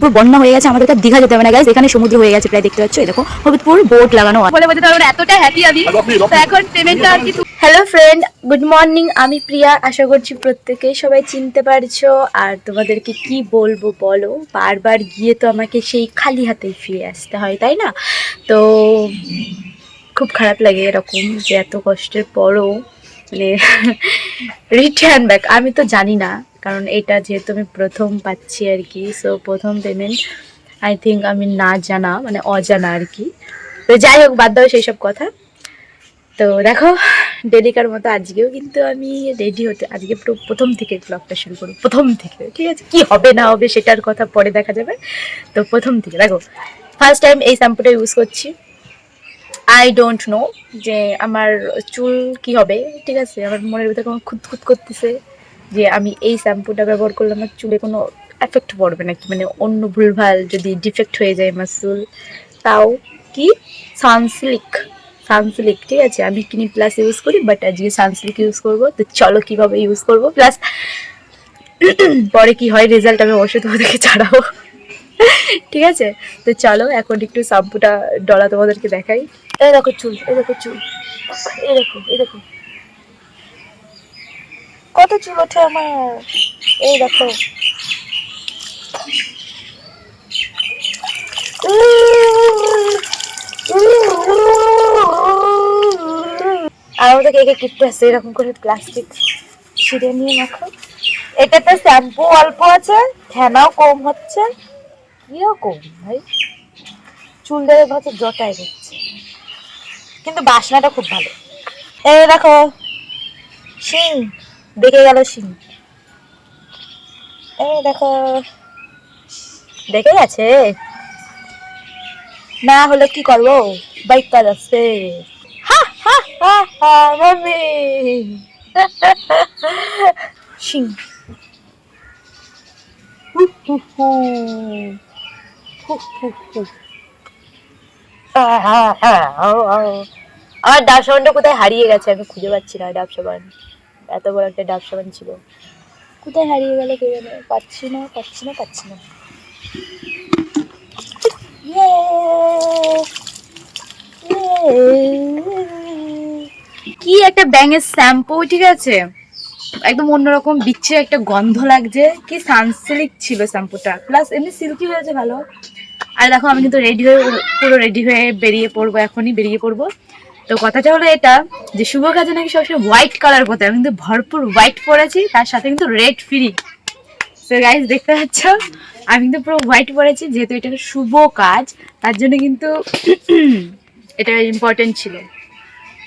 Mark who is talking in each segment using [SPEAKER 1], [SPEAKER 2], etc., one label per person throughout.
[SPEAKER 1] পুরো বন্যা হয়ে গেছে আমাদের কাছে দীঘা যেতে হবে না গাইজ এখানে সমুদ্র হয়ে গেছে প্রায় দেখতে পাচ্ছ। দেখো হবিবপুর বোট লাগানো আছে।
[SPEAKER 2] বলে বলতে পারব এতটা হ্যাপি আমি। তো এখন পেমেন্টটা আর কি হ্যালো ফ্রেন্ড গুড মর্নিং আমি প্রিয়া। আশা করছি প্রত্যেকেই সবাই চিনতে পারছ। আর তোমাদেরকে কি বলব বলো? বারবার গিয়ে তো আমাকে সেই খালি হাতেই ফিরে আসতে হয় তাই না? তো খুব খারাপ লাগে এরকম যে এত কষ্টের পরও মানে রিটার্ন ব্যাক আমি তো জানি না কারণ এটা যেহেতু আমি প্রথম পাচ্ছি আর কি সো প্রথম পেমেন্ট আই থিঙ্ক আমি না জানা মানে অজানা আর কি। তো যাই হোক, বাদ দাও সেই সব কথা। তো দেখো ডেলিকার মতো আজকেও কিন্তু আমি রেডি হতে, আজকে পুরো প্রথম থেকে ব্লগটা শুরু করব, প্রথম থেকে, ঠিক আছে? কি হবে না হবে সেটার কথা পরে দেখা যাবে। তো প্রথম থেকে, দেখো ফার্স্ট টাইম এই শ্যাম্পুটা ইউজ করছি। আই ডোন্ট নো যে আমার চুল কি হবে, ঠিক আছে? আমার মনের ভিতরে খুঁত খুঁত করতেছে। যে আমি এই শ্যাম্পুটা ব্যবহার করলে আমার চুলে কোনো এফেক্ট পড়বে নাকি? মানে অন্য ভুলভাল যদি ডিফেক্ট হয়ে যায় আমার চুল, তাও কি? সানসিল্ক সানসিল্ক ঠিক আছে? আমি কিনি প্লাস ইউজ করি বাট আজকে সানসিল্ক ইউজ করব। তো চলো কীভাবে ইউজ করব? প্লাস পরে কি হয় রেজাল্ট আমি অবশ্যই তোমাদেরকে ছাড়াবো ঠিক আছে? তো চলো, এখন একটু শ্যাম্পুটা ডলা তোমাদেরকে দেখাই। এই দেখো চুল, এই দেখো চুল। এই দেখো এই দেখো। কত চুল ওঠে আমার? এই দেখো। আর আমাদের কে কে কিপটে আছে, এরকম করে প্লাস্টিক ছিঁড়ে নিয়ে মাখো এটাতে শ্যাম্পু অল্প আছে ফেনাও কম হচ্ছে। কীরকম ভাই? চুল ধরে ভাবছে জটায় দিচ্ছে কিন্তু বাসনাটা খুব ভালো। এই দেখো, শিং। দেখে গেল এই দেখো। দেখে গেছে? না হলে কি করব? বাইক কাজ আছে। আমার ডাব সাবানটা কোথায় হারিয়ে গেছে আমি খুঁজে পাচ্ছি না, ডাব সাবান এত বড় একটা ডাব সাবান ছিল। কোথায় হারিয়ে গেল কে জানে? পাচ্ছি না পাচ্ছি না পাচ্ছি না! কি একটা ব্যাঙের শ্যাম্পু, ঠিক আছে? একদম অন্যরকম বিচ্ছে একটা গন্ধ লাগছে। কি সানসিল্ক ছিল শ্যাম্পুটা। প্লাস এমনি সিল্কি হয়েছে, ভালো। আর দেখো, আমি কিন্তু রেডি হয়ে, পুরো রেডি হয়ে বেরিয়ে পড়ব, এখনই বেরিয়ে পড়ব। তো কথাটা হলো এটা যে শুভ কাজে নাকি সবসময় হোয়াইট কালার পরতে আমি কিন্তু ভরপুর হোয়াইট পরেছি, তার সাথে কিন্তু রেড ফ্রি সো গাইজ দেখতে পাচ্ছ? আমি কিন্তু পুরো হোয়াইট পরেছি, যেহেতু এটা শুভ কাজ, তার জন্য কিন্তু এটা ইম্পর্টেন্ট ছিল।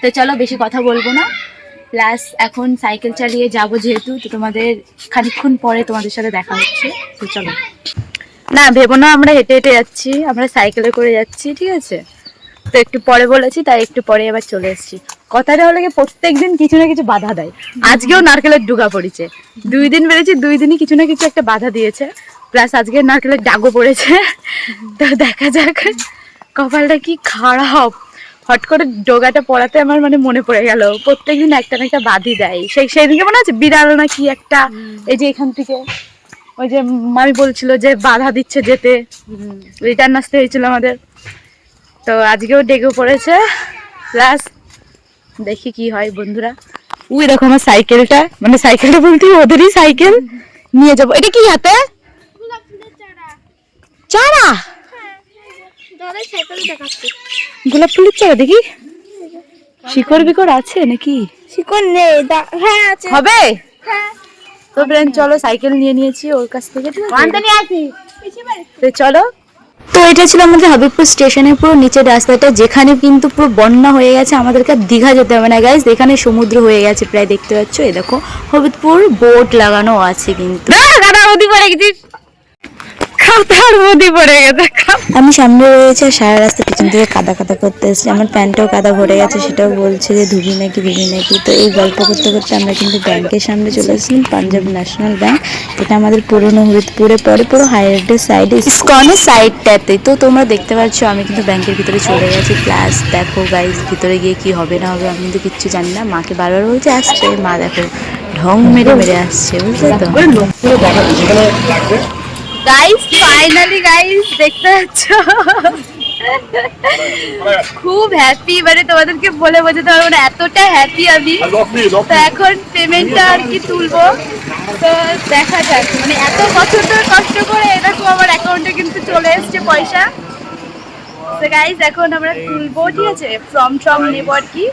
[SPEAKER 2] তো চলো বেশি কথা বলব না। প্লাস এখন সাইকেল চালিয়ে যাব যেহেতু, তো তোমাদের খানিকক্ষণ পরে তোমাদের সাথে দেখা হচ্ছে। তো চলো। না, ভেবো না, আমরা হেঁটে হেঁটে যাচ্ছি, আমরা সাইকেলে করে যাচ্ছি, ঠিক আছে? তো একটু পরে বলেছি, তাই একটু পরে আবার চলে এসেছি। কথাটা হলো কি প্রত্যেক দিন কিছু না কিছু বাধা দেয়। আজকেও নারকেলের ডুগা পড়েছে। দুই দিন বেড়েছি দুই দিনই কিছু না কিছু একটা বাধা দিয়েছে। প্লাস আজকে নারকেলের ডাগও পড়েছে। তো দেখা যাক কপালটা কি খারাপ। হট করে ডোগাটা পড়াতে আমার মানে মনে পড়ে গেল। প্রত্যেকদিন একটা না একটা বাধি দেয়। সেই সেই দিনকে মনে আছে বিড়াল না কি একটা? এই যে এখান থেকে ওই যে মামি বলছিল যে বাধা দিচ্ছে যেতে। রিটার্ন আসতে হয়েছিল আমাদের। তো আজকেও ডেকে পড়েছে। প্লাস দেখি কি হয় বন্ধুরা। উই দেখো আমার সাইকেলটা। মানে সাইকেলটা বলতে ওদেরই সাইকেল? নিয়ে যাব। এটা কি হাতে? চারা? গোলাপ ফুলের চারা দেখি। শিকড় বিকড় আছে নাকি?
[SPEAKER 3] শিকড় নেই হ্যাঁ আছে।
[SPEAKER 2] হবে? তো ফ্রেন্ড চলো সাইকেল নিয়ে নিয়েছি ওর কাছ থেকে। চলো।
[SPEAKER 1] তো এটা ছিল আমাদের হাবিবপুর স্টেশনের পুরো নিচের রাস্তাটা, যেখানে কিন্তু পুরো বন্যা হয়ে গেছে। আমাদেরকে দীঘা যেতে হবে না গাইজ এখানে সমুদ্র হয়ে গেছে প্রায়, দেখতে পাচ্ছ? এ দেখো, হবিবপুর বোট লাগানো আছে কিন্তু।
[SPEAKER 2] কাদা নদী পড়ে গেছে
[SPEAKER 1] আমি সামনে রয়েছে সারা রাস্তা পিছন থেকে কাদা কাদা করতে এসেছি আমার প্যান্টটাও কাদা ভরে গেছে সেটাও বলছে যে ধুবি নাকি ধুবি নাকি। তো এই গল্প করতে করতে আমরা কিন্তু ব্যাংকের সামনে চলে এসেছিলাম পাঞ্জাব ন্যাশনাল ব্যাংক। এটা আমাদের পুরনো হরিদপুরে পরে পুরো হাই রোডের সাইডে ইস্কনের সাইডটাতে তো তোমরা দেখতে পাচ্ছ আমি কিন্তু ব্যাংকের ভিতরে চলে গেছি। প্লাস দেখো গাইজ ভিতরে গিয়ে কি হবে না হবে আমি কিন্তু কিচ্ছু জানি না। মাকে বারবার বলছে আসছে। মা দেখো ঢং মেরে মেরে আসছে বুঝলে তো?
[SPEAKER 2] গাইস ফাইনালি গাইস দেখতে পাচ্ছ? খুব হ্যাপি মানে তোমাদেরকে বলে বোঝাতে পারব না এতটা হ্যাপি আমি। তো এখন পেমেন্টটা আর কি তুলবো? তো দেখা যাক মানে এত বছর ধরে কষ্ট করে এরকম আমার অ্যাকাউন্টে কিন্তু চলে এসছে পয়সা। তো গাইস এখন আমরা তুলবো ঠিক আছে? ফর্ম ট্রম নেব আর কি।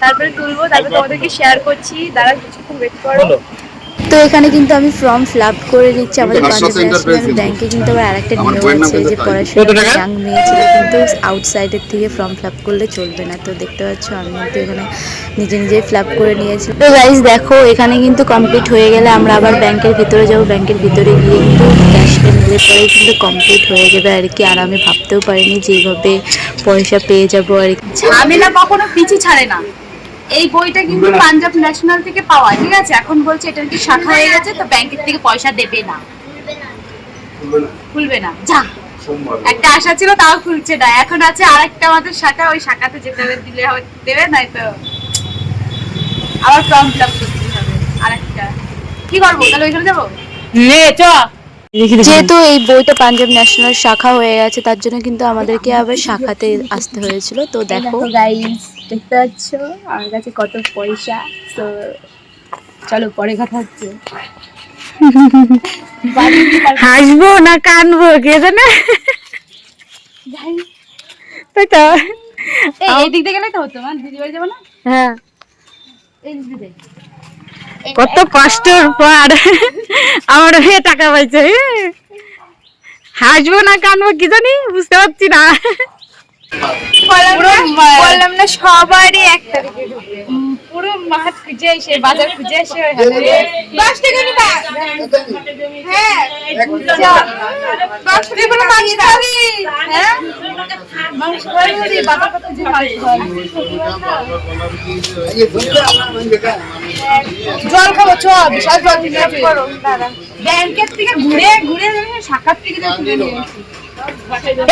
[SPEAKER 2] তারপরে তুলবো তারপরে তোমাদেরকে শেয়ার করছি। দাঁড়া কিছুক্ষণ ওয়েট করো।
[SPEAKER 1] তো এখানে কিন্তু আমি ফর্ম ফিল আপ করে নিচ্ছি আমাদের পাঞ্জাব ন্যাশনাল ব্যাংকে কিন্তু আবার আরেকটা
[SPEAKER 4] আমার
[SPEAKER 1] নিয়ম আছে যে পড়াশোনা ইয়াং মেয়ে ছিল কিন্তু আউটসাইডের থেকে ফর্ম ফিল আপ করলে চলবে না। তো দেখতে পাচ্ছ আমি কিন্তু এখানে নিজে নিজে ফিল আপ করে নিয়েছি। তো গাইজ দেখো এখানে কিন্তু কমপ্লিট হয়ে গেলে আমরা আবার ব্যাংকের ভিতরে যাব। ব্যাংকের ভিতরে গিয়ে কিন্তু ক্যাশটা নিলে পরে কিন্তু কমপ্লিট হয়ে যাবে আর কি। আর আমি ভাবতেও পারিনি যে এইভাবে পয়সা পেয়ে যাব আর কি।
[SPEAKER 2] ঝামেলা কখনো পিছু ছাড়ে না। এই বইটা কিন্তু পাঞ্জাব ন্যাশনাল থেকে পাওয়া ঠিক আছে? এখন বলছে এটা কি শাখা হয়ে গেছে তো ব্যাংকের থেকে পয়সা দেবে না। খুলবে না। যা। একটা আশা ছিল তাও খুলছে না। এখন আছে আরেকটা আমাদের শাখা ওই শাখাতে যেতে হবে দিলে হবে দেবে নাই তো আবার ফর্ম ফিল আপ করতে হবে। আরেকটা। কি করব? তাহলে ওইখানে যাব?
[SPEAKER 1] যেহেতু এই বইটা পাঞ্জাব ন্যাশনাল শাখা হয়ে গেছে তার জন্য কিন্তু আমাদেরকে আবার শাখাতে আসতে হয়েছিল। তো দেখো।
[SPEAKER 2] গাইস দেখতে পাচ্ছ? আমার কাছে কত পয়সা। তো চলো পরে কথা হচ্ছে।
[SPEAKER 3] হাসবো না কানবো কে জানে? তাই তো।
[SPEAKER 2] এই এই দিক দিয়ে গেলে তো হতো মানে দিদি বাড়ি যাব না?
[SPEAKER 3] হ্যাঁ।
[SPEAKER 2] এই দিক
[SPEAKER 3] কত কষ্টের পর আমার হয়ে টাকা পাইছে হাসবো না কানবো কি জানি, বুঝতে পারছি না।
[SPEAKER 2] বললাম না সবারই একটা মাঠ খুঁজে এসে বাজার খুঁজে এসে দশ টাকা নিবা? হ্যাঁ। দশ টাকা করে মাছ খাবি হ্যাঁ জল খাব চ বিশাল জল করো। ব্যাংকের থেকে ঘুরে ঘুরে শাখার থেকে তো তুলে নিয়ে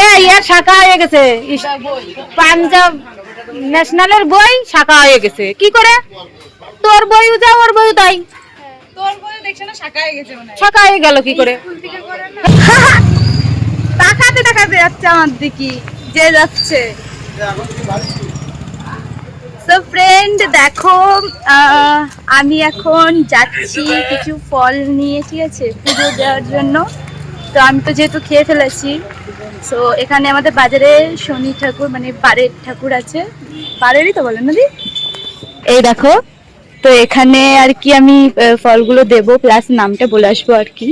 [SPEAKER 3] এই শাখা হয়ে গেছে। পাঞ্জাব ন্যাশনালের বই শাখা হয়ে গেছে। কি করে? তোর বইও যা ওর বইও তাই।
[SPEAKER 2] তোর বই দেখছ না শাখা হয়ে গেছে মনে
[SPEAKER 3] শাখা হয়ে গেল কি করে?
[SPEAKER 2] তাকাতে তাকাতে যাচ্ছে আমার দিকে যে যাচ্ছে। তো ফ্রেন্ড দেখো আমি এখন যাচ্ছি কিছু ফল নিয়ে ঠিক আছে? পুজো দেওয়ার জন্য। তো আমি তো যেহেতু খেয়ে ফেলেছি তো এখানে আমাদের বাজারে শনি ঠাকুর মানে বারের ঠাকুর আছে। বারেরই তো বলেন না এই দেখো, তো এখানে আর কি আমি ফলগুলো দেব প্লাস নামটা বলে আসব আর কি।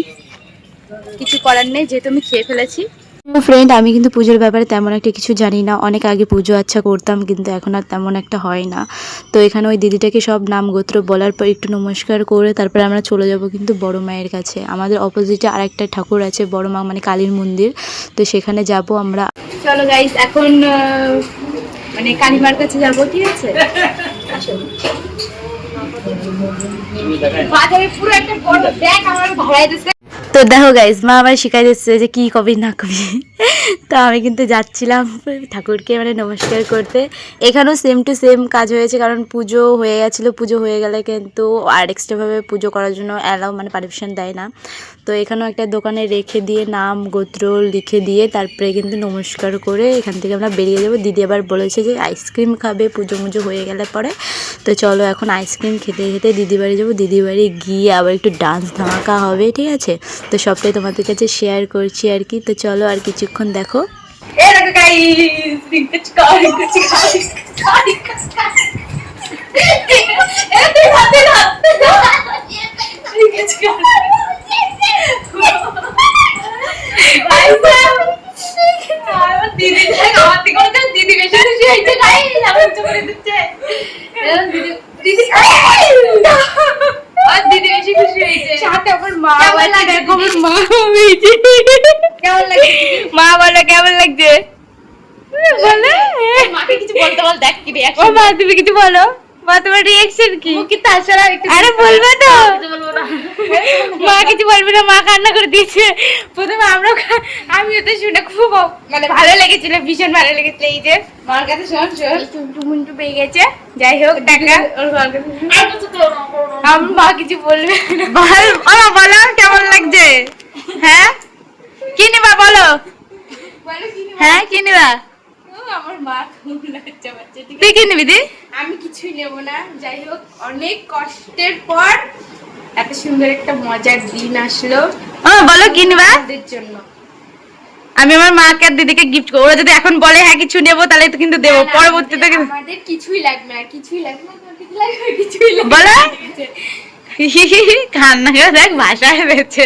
[SPEAKER 2] কিছু করার নেই, যেহেতু আমি খেয়ে ফেলেছি।
[SPEAKER 1] ফ্রেন্ড আমি কিন্তু পুজোর ব্যাপারে তেমন একটা কিছু জানি না। অনেক আগে পুজো আচ্ছা করতাম, কিন্তু এখন আর তেমন একটা হয় না। তো এখানে ওই দিদিটাকে সব নাম গোত্র বলার পর একটু নমস্কার করে তারপরে আমরা চলে যাব কিন্তু বড় মায়ের কাছে। আমাদের অপোজিটে আরেকটা ঠাকুর আছে, বড় মা মানে কালীর মন্দির। তো সেখানে যাব আমরা।
[SPEAKER 2] চলো গাইস এখন মানে কালিমার কাছে যাব, ঠিক আছে? বাজারে পুরো একটা বড় ব্যাগ আমার ভরাই দিচ্ছে
[SPEAKER 1] তো দেখো গাইজ মা আমার শিখাই দিচ্ছে যে কি কবি না কবি। তো আমি কিন্তু যাচ্ছিলাম ঠাকুরকে মানে নমস্কার করতে। এখানেও সেম টু সেম কাজ হয়েছে, কারণ পুজো হয়ে গেছিল, পুজো হয়ে গেলে কিন্তু আর এক্সট্রাভাবে পুজো করার জন্য অ্যালাউ মানে পারমিশন দেয় না। তো এখানেও একটা দোকানে রেখে দিয়ে নাম গোত্র লিখে দিয়ে তারপরে কিন্তু নমস্কার করে এখান থেকে আমরা বেরিয়ে যাব। দিদি আবার বলেছে যে আইসক্রিম খাবে, পুজো মুজো হয়ে গেলে পরে। তো চলো এখন আইসক্রিম খেতে খেতে দিদি বাড়ি যাব। দিদি বাড়ি গিয়ে আবার একটু ডান্স ধামাকা হবে, ঠিক আছে? তো সবটাই তোমাদের কাছে শেয়ার করছি আর কি। তো চলো আর কিছুক্ষণ
[SPEAKER 2] এই দেখো দিদি বেশি খুশি হয়েছে সাথে আমার মা আমার মা হয়েছে। কেমন লাগছে?
[SPEAKER 3] মা বলে কেমন লাগছে? বলে
[SPEAKER 2] মাকে কিছু বলতে বল দেখ কি
[SPEAKER 3] ও মা তুমি কিছু বলো? মা তোমার রিয়েকশন কি?
[SPEAKER 2] মুখ একটু
[SPEAKER 3] আরে বলবে তো। মা কিছু বলবে না। মা কান্না করে দিয়েছে। প্রথমে আমরা আমি তো শুনে খুব মানে ভালো লেগেছিল ভীষণ ভালো লেগেছিল। এই যে
[SPEAKER 2] মার কাছে শোন শোন।
[SPEAKER 3] মুন্টু পেয়ে গেছে। যাই হোক টাকা। আমার মা কিছু বলবে না। বল কেমন লাগছে? হ্যাঁ?
[SPEAKER 4] কি নেব?
[SPEAKER 2] হ্যাঁ কি নিবা?
[SPEAKER 4] আমার মা খুব লজ্জা পাচ্ছে
[SPEAKER 2] তুই কি নিবি দি?
[SPEAKER 4] আমি কিছুই নেব না যাই হোক অনেক কষ্টের পর এত সুন্দর একটা মজার দিন আসলো।
[SPEAKER 2] ও বলো কি নিবা?
[SPEAKER 4] আমাদের জন্য।
[SPEAKER 2] আমি আমার মাকে আর দিদিকে গিফট করব। ওরা যদি এখন বলে হ্যাঁ কিছু নেব তাহলে তো কিন্তু দেবো। পরবর্তীতে
[SPEAKER 4] আমাদের- কিছুই লাগবে না কিছুই লাগবে না কিছুই লাগবে
[SPEAKER 2] বলো। কান্না করে দেখ ভাষায় রয়েছে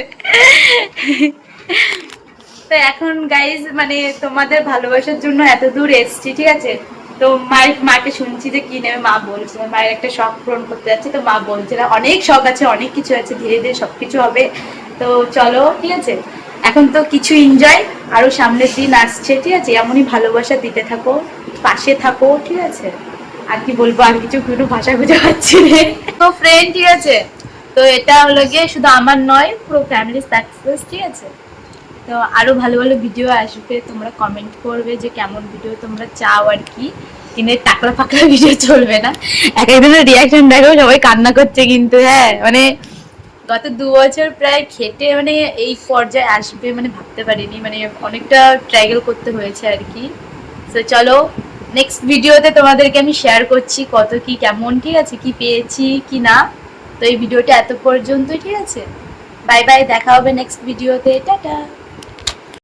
[SPEAKER 2] তো এখন গাইজ মানে তোমাদের ভালোবাসার জন্য এত দূর এসছি, ঠিক আছে? তো মায়ের, মাকে শুনছি যে কি নেবে, মা বলছে মায়ের একটা শখ পূরণ করতে যাচ্ছে, তো মা বলছে না। অনেক শখ আছে, অনেক কিছু আছে, ধীরে ধীরে সবকিছু হবে। তো চলো, ঠিক আছে? এখন তো কিছু এনজয় আরও সামনের দিন আসছে, ঠিক আছে? এমনই ভালোবাসা দিতে থাকো, পাশে থাকো, ঠিক আছে? আর কি বলব, আর কিছু কোনো ভাষা খুঁজে পাচ্ছি না। তো ফ্রেন্ড ঠিক আছে? তো এটা হলো গিয়ে শুধু আমার নয়, পুরো ফ্যামিলি সাকসেস ঠিক আছে? তো আরও ভালো ভালো ভিডিও আসবে, তোমরা কমেন্ট করবে যে কেমন ভিডিও তোমরা চাও আর কি। কিনে টাকলা ফাকলা ভিডিও চলবে না। এক একজনের রিয়াকশন দেখো, সবাই কান্না করছে কিন্তু হ্যাঁ মানে গত দু বছর প্রায় খেটে মানে এই পর্যায়ে আসবে মানে ভাবতে পারিনি মানে অনেকটা ট্রাইগেল করতে হয়েছে আর কি। তো চলো নেক্সট ভিডিওতে তোমাদেরকে আমি শেয়ার করছি কত কি কেমন, ঠিক আছে? কি পেয়েছি, কি না? তো এই ভিডিওটা এত পর্যন্তই, ঠিক আছে? বাই বাই দেখা হবে নেক্সট ভিডিওতে টাটা!